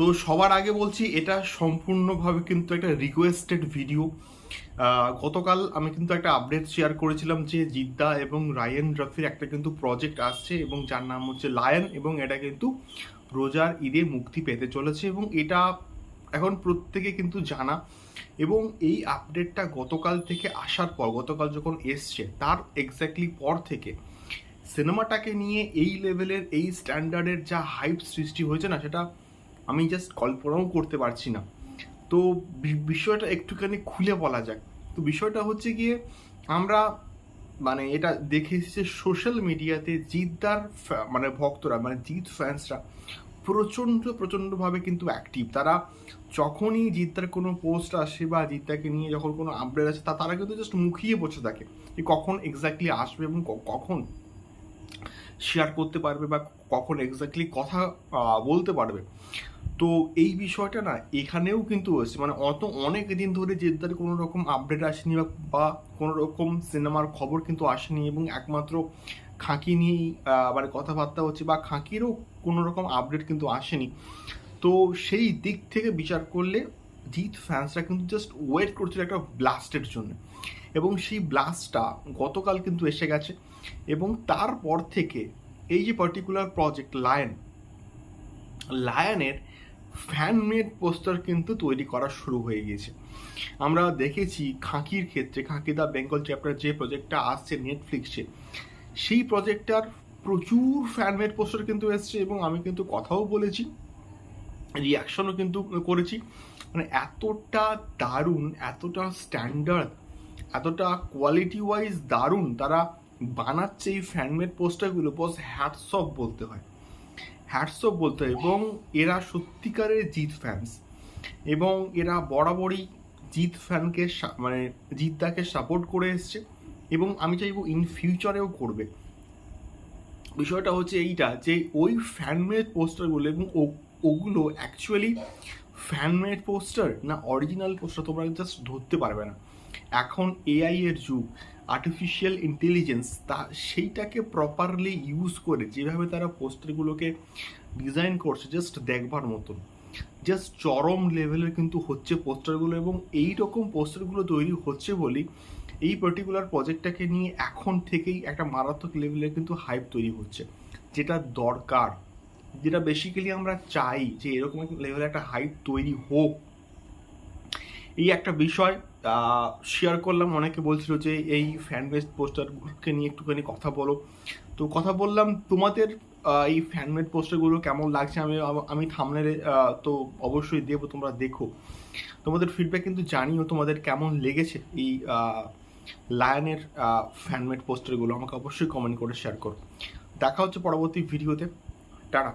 তো সবার আগে বলছি, এটা সম্পূর্ণভাবে কিন্তু একটা রিকোয়েস্টেড ভিডিও গতকাল আমি কিন্তু একটা আপডেট শেয়ার করেছিলাম যে জিদ্দা এবং রায়ান রফির একটা কিন্তু প্রজেক্ট আসছে এবং যার নাম হচ্ছে লায়ন এবং এটা কিন্তু রোজার ঈদে মুক্তি পেতে চলেছে এবং এটা এখন প্রত্যেকে কিন্তু জানা এবং এই আপডেটটা গতকাল থেকে আসার পর, গতকাল যখন এসছে, তার এক্স্যাক্টলি পর থেকে সিনেমাটাকে নিয়ে এই লেভেলের এই স্ট্যান্ডার্ডের যা হাইপ সৃষ্টি হয়েছে না, সেটা আমি জাস্ট কল্পনাও করতে পারছি না। তো বিষয়টা একটুখানি খুলে বলা যাক। তো বিষয়টা হচ্ছে গিয়ে আমরা মানে এটা দেখে এসেছি সোশ্যাল মিডিয়াতে জিদ্দার মানে ভক্তরা মানে জিৎ ফ্যান্সরা প্রচণ্ড, প্রচণ্ডভাবে কিন্তু অ্যাক্টিভ তারা যখনই জিদ্দার কোনো পোস্ট আসে বা জিদ্দাকে নিয়ে যখন কোনো আপডেট আসে, তা তারা কিন্তু জাস্ট মুখিয়ে বসে থাকে যে কখন এক্স্যাক্টলি আসবে এবং কখন। শেয়ার করতে পারবে বা কখন এক্স্যাক্টলি কথা বলতে পারবে। তো এই বিষয়টা না এখানেও কিন্তু হয়েছে। মানে অত অনেক দিন ধরে জেদ্দার কোনো রকম আপডেট আসেনি বা- বা কোনো রকম সিনেমার খবর কিন্তু আসেনি এবং একমাত্র খাঁকি নিয়েই মানে কথাবার্তা হচ্ছে বা খাঁকিরও কোনো রকম আপডেট কিন্তু আসেনি। তো সেই দিক থেকে বিচার করলে জিৎ ফ্যান্সরা কিন্তু জাস্ট ওয়েট করছিল একটা ব্লাস্টের জন্য। এবং সেই ব্লাস্টটা গতকাল কিন্তু এসে গেছে। এবং তারপর থেকে এই যে পার্টিকুলার প্রজেক্ট লায়ন লায়নের ফ্যানমেড পোস্টার কিন্তু তৈরি করা শুরু হয়ে গিয়েছে। আমরা দেখেছি খাঁকির ক্ষেত্রে, খাঁকি দা বেঙ্গল চ্যাপ্টার যে প্রজেক্টটা আসছে নেটফ্লিক্সে সেই প্রজেক্টটার প্রচুর ফ্যানমেড পোস্টার কিন্তু এসছে এবং আমি কিন্তু কথাও বলেছি রিয়াকশনও কিন্তু করেছি। মানে এতটা দারুণ, এতটা স্ট্যান্ডার্ড এতটা কোয়ালিটি ওয়াইজ দারুণ তারা বানাচ্ছে এই ফ্যানমেড পোস্টারগুলো বস হ্যাটস অফ বলতে হয়। হ্যাটস অফ বলতে হয় এবং এরা সত্যিকারের জিৎ ফ্যান্স এবং এরা বরাবরই জিৎ ফ্যানকে মানে জিদ্দাকে সাপোর্ট করে এসছে এবং আমি চাইব ইন ফিউচারেও করবে। বিষয়টা হচ্ছে এইটা যে ওই ফ্যানমেড পোস্টারগুলো এবং ওগুলো অ্যাকচুয়ালি ফ্যানমেড পোস্টার না অরিজিনাল পোস্টার তোমরা জাস্ট ধরতে পারবে না। এখন এআই এর যুগ আর্টিফিশিয়াল ইন্টেলিজেন্স তা সেইটাকে প্রপারলি ইউজ করে যেভাবে তারা পোস্টারগুলোকে ডিজাইন করছে জাস্ট দেখবার মতন। জাস্ট চরম লেভেলের কিন্তু হচ্ছে পোস্টারগুলো এবং এই রকম পোস্টারগুলো তৈরি হচ্ছে বলেই এই পার্টিকুলার প্রজেক্টটাকে নিয়ে এখন থেকেই একটা মারাত্মক লেভেলের কিন্তু হাইপ তৈরি হচ্ছে, যেটা দরকার। যেটা বেসিক্যালি আমরা চাই যে এরকম লেভেলে একটা হাইপ তৈরি হোক। এই একটা বিষয় শেয়ার করলাম। অনেকে বলছিল যে এই ফ্যান বেস পোস্টারগুলোকে নিয়ে একটুখানি কথা বলো। তো কথা বললাম, তোমাদের এই ফ্যানমেড পোস্টারগুলো কেমন লাগছে? আমি আমি থামনে তো অবশ্যই দেবো, তোমরা দেখো। তোমাদের ফিডব্যাক কিন্তু জানিও তোমাদের কেমন লেগেছে এই লায়নের ফ্যানমেড পোস্টারগুলো আমাকে অবশ্যই কমেন্ট করে শেয়ার করো। দেখা হচ্ছে পরবর্তী ভিডিওতে টাটা